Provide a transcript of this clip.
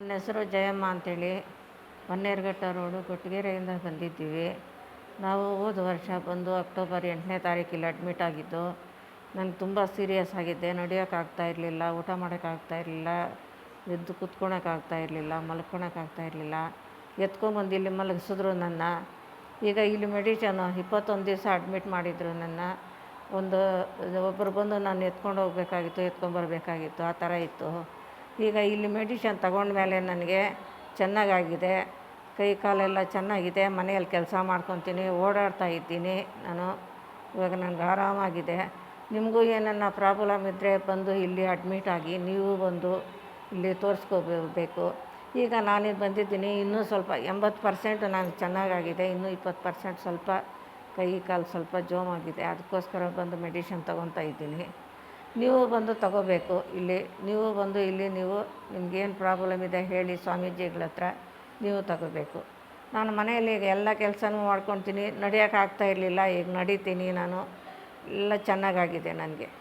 ನನ್ನ ಹೆಸರು ಜಯಮ್ಮ ಅಂತೇಳಿ. ಹೊನ್ನೇರುಘಟ್ಟ ರೋಡು ಕೊಟ್ಟಿಗೆರೆಯಿಂದ ಬಂದಿದ್ದೀವಿ. ನಾವು ಹೋದ ವರ್ಷ ಬಂದು ಅಕ್ಟೋಬರ್ ಎಂಟನೇ ತಾರೀಕಿಲ್ಲಿ ಅಡ್ಮಿಟ್ ಆಗಿದ್ದು ನನಗೆ ತುಂಬ ಸೀರಿಯಸ್ ಆಗಿದ್ದೆ. ನಡೆಯೋಕ್ಕಾಗ್ತಾ ಇರಲಿಲ್ಲ, ಊಟ ಮಾಡೋಕ್ಕಾಗ್ತಾ ಇರಲಿಲ್ಲ, ಎದ್ದು ಕೂತ್ಕೊಳಕ್ಕಾಗ್ತಾ ಇರಲಿಲ್ಲ, ಮಲ್ಕೊಳಕ್ಕಾಗ್ತಾ ಇರಲಿಲ್ಲ. ಎತ್ಕೊಂಬಂದು ಇಲ್ಲಿ ಮಲಗಿಸಿದ್ರು ನನ್ನ. ಈಗ ಇಲ್ಲಿ ಮೆಡಿಷನು ಇಪ್ಪತ್ತೊಂದು ದಿವಸ ಅಡ್ಮಿಟ್ ಮಾಡಿದರು ನನ್ನ. ಒಂದು ಒಬ್ಬರು ಬಂದು ನಾನು ಎತ್ಕೊಂಡು ಹೋಗ್ಬೇಕಾಗಿತ್ತು ಎತ್ಕೊಂಬರ್ಬೇಕಾಗಿತ್ತು ಆ ಥರ ಇತ್ತು. ಈಗ ಇಲ್ಲಿ ಮೆಡಿಷನ್ ತಗೊಂಡ್ಮೇಲೆ ನನಗೆ ಚೆನ್ನಾಗಾಗಿದೆ. ಕೈ ಕಾಲೆಲ್ಲ ಚೆನ್ನಾಗಿದೆ. ಮನೆಯಲ್ಲಿ ಕೆಲಸ ಮಾಡ್ಕೊತೀನಿ, ಓಡಾಡ್ತಾ ಇದ್ದೀನಿ ನಾನು. ಇವಾಗ ನನಗೆ ಆರಾಮಾಗಿದೆ. ನಿಮಗೂ ಏನನ್ನ ಪ್ರಾಬ್ಲಮ್ ಇದ್ದರೆ ಬಂದು ಇಲ್ಲಿ ಅಡ್ಮಿಟ್ ಆಗಿ ನೀವು ಬಂದು ಇಲ್ಲಿ ತೋರಿಸ್ಕೋಬೇಕು. ಈಗ ನಾನಿಲ್ಲಿ ಬಂದಿದ್ದೀನಿ, ಇನ್ನೂ ಸ್ವಲ್ಪ ಎಂಬತ್ತು ಪರ್ಸೆಂಟ್ ನಾನು ಚೆನ್ನಾಗಾಗಿದೆ. ಇನ್ನೂ ಇಪ್ಪತ್ತು ಪರ್ಸೆಂಟ್ ಸ್ವಲ್ಪ ಕೈ ಕಾಲು ಸ್ವಲ್ಪ ಜೋಮಾಗಿದೆ. ಅದಕ್ಕೋಸ್ಕರ ಬಂದು ಮೆಡಿಷನ್ ತೊಗೊತಾ ಇದ್ದೀನಿ. ನೀವು ಬಂದು ತಗೋಬೇಕು, ಇಲ್ಲಿ ನೀವು ಬಂದು ಇಲ್ಲಿ ನೀವು ನಿಮಗೇನು ಪ್ರಾಬ್ಲಮ್ ಇದೆ ಹೇಳಿ ಸ್ವಾಮೀಜಿಗಳ ಹತ್ರ ನೀವು ತಗೋಬೇಕು. ನಾನು ಮನೆಯಲ್ಲಿ ಈಗ ಎಲ್ಲ ಕೆಲಸನೂ ಮಾಡ್ಕೊತೀನಿ ನಡೆಯೋಕ್ಕಾಗ್ತಾ ಇರಲಿಲ್ಲ, ಈಗ ನಡೀತೀನಿ ನಾನು. ಎಲ್ಲ ಚೆನ್ನಾಗಾಗಿದೆ ನನಗೆ.